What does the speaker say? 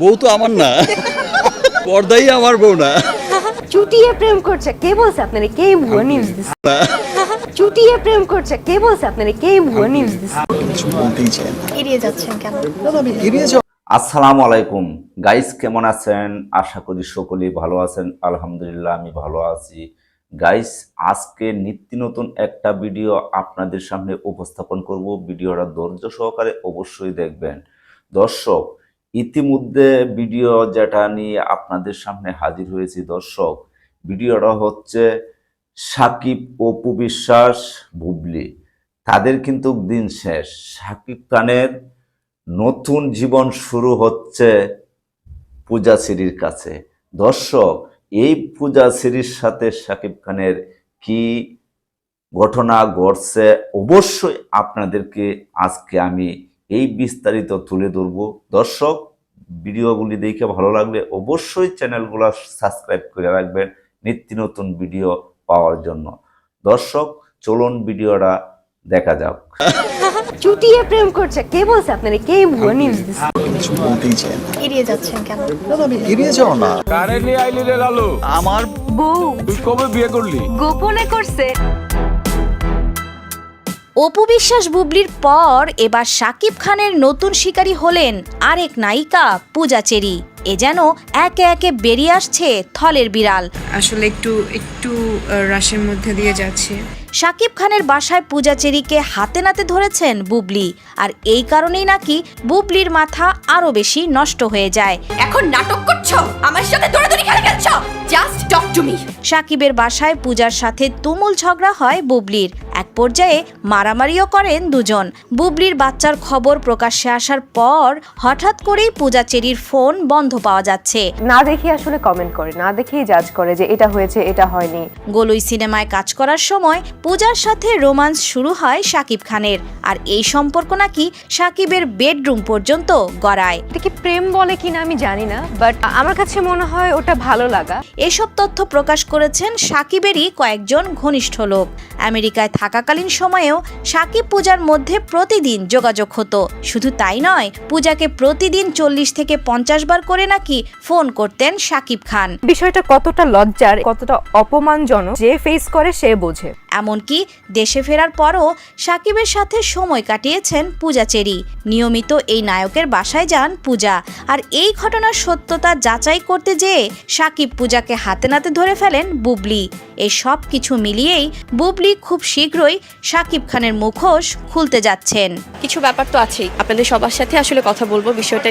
বউ তো আমার না। পর্দাই আমার বউ না। চুটিয়ে প্রেম করছে। কে বলছে আপনারে? কে ভুয়া নিউজ দিছে? চুটিয়ে প্রেম করছে। কে বলছে আপনারে? কে ভুয়া নিউজ দিছে? কিছু বলতেই চাই না। এড়িয়ে যাচ্ছেন কেন? এড়িয়ে যাও। আসসালামু আলাইকুম। গাইস কেমন আছেন? আশা করি সকলেই ভালো আছেন। আলহামদুলিল্লাহ আমি ভালো আছি। গাইস আজকে নিত্য নতুন একটা ভিডিও আপনাদের সামনে উপস্থাপন করব। ভিডিওটা ধৈর্য সহকারে অবশ্যই দেখবেন। দর্শক ইতিমধ্যে ভিডিও যেটা নিয়ে আপনাদের সামনে হাজির হয়েছি, দর্শক, ভিডিওটা হচ্ছে সাকিব অপু বিশ্বাস, বুবলি। তাদের কিন্তু দিন শেষ। সাকিব খানের নতুন জীবন শুরু হচ্ছে পূজা সিরির কাছে। দর্শক, এই পূজা সিরির সাথে শাকিব খানের কি ঘটনা ঘটছে, অবশ্যই আপনাদেরকে আজকে আমি এই বিস্তারিত তুলে ধরব। দর্শক ভিডিওগুলি দেখে ভালো লাগলে অবশ্যই চ্যানেলগুলো সাবস্ক্রাইব করে রাখবেন নিত্য নতুন ভিডিও পাওয়ার জন্য। দর্শক চলুন ভিডিওটা দেখা যাক। চুটিয়ে প্রেম করছে। কে বলছে আপনারে কে ভুয়া নিউজ দিছে? কিছু বলতেই চাই না। এড়িয়ে যাচ্ছেন কেন? এড়িয়ে যাও না। কারে নিয়ে আইলি রে লালু? আমার বউ। তুই কবে বিয়ে করলি? গোপনে করছে। অপু বিশ্বাস বুবলির পর এবার শাকিব খানের নতুন শিকারী হলেন আরেক নায়িকা পূজা চেরি। এ যেন একে একে বেরিয়ে আসছে থলের বিড়াল। আসলে একটু একটু রাশের মধ্যে দিয়ে যাচ্ছে। শাকিব খানের বাসায় পূজা চেরিকে হাতে নাতে ধরেছেন বুবলি। আর এই কারণেই নাকি বুবলির মাথা আরও বেশি নষ্ট হয়ে যায়। এখন নাটক করছ? আমার সাথে দৌড়াদৌড়ি খেলা খেলছো? জাস্ট টক টু মি সাকিবের বাসায় পূজার সাথে তুমুল ঝগড়া হয় বুবলির। এক পর্যায়ে মারামারিও করেন দুজন। বুবলির বাচ্চার খবর প্রকাশ্যে আসার পর হঠাৎ করেই পূজা চেরির ফোন বন্ধ পাওয়া যাচ্ছে। না দেখে আসলে কমেন্ট করে না দেখেই জাজ করে যে এটা হয়েছে এটা হয়নি। গোলই সিনেমায় কাজ করার সময় পূজার সাথে রোমান্স শুরু হয় শাকিব খানের। আর এই সম্পর্ক নাকি শাকিবের বেডরুম পর্যন্ত গড়ায়। এটাকে প্রেম বলে কিনা আমি জানি না বাট আমার কাছে মনে হয় ওটা ভালো লাগা। এসব তথ্য প্রকাশ করেছেন সাকিবেরই কয়েকজন ঘনিষ্ঠ লোক। আমেরিকায় থাকাকালীন সময়েও সাকিব পূজার মধ্যে প্রতিদিন যোগাযোগ হতো। শুধু তাই নয়, পূজাকে প্রতিদিন চল্লিশ থেকে পঞ্চাশ বার করে নাকি ফোন করতেন সাকিব খান। বিষয়টা কতটা লজ্জার, কতটা অপমানজনক, যে ফেস করে সে বোঝে। এমনকি দেশে ফেরার পরও সাকিবের সাথে সময় কাটিয়েছেন পূজা চেরি। নিয়মিত এই নায়কের বাসায় যান পূজা। আর এই ঘটনার সত্যতা যাচাই করতে যেয়ে সাকিব পূজাকে হাতে নাতে ধরে ফেলেন বুবলি। এই সব কিছু মিলিয়েই বুবলি খুব শীঘ্রই সাকিব খানের মুখোশ খুলতে যাচ্ছেন। কিছু ব্যাপার তো আছেই। আপনাদের সবার সাথে আসলে কথা বলব বিষয়টা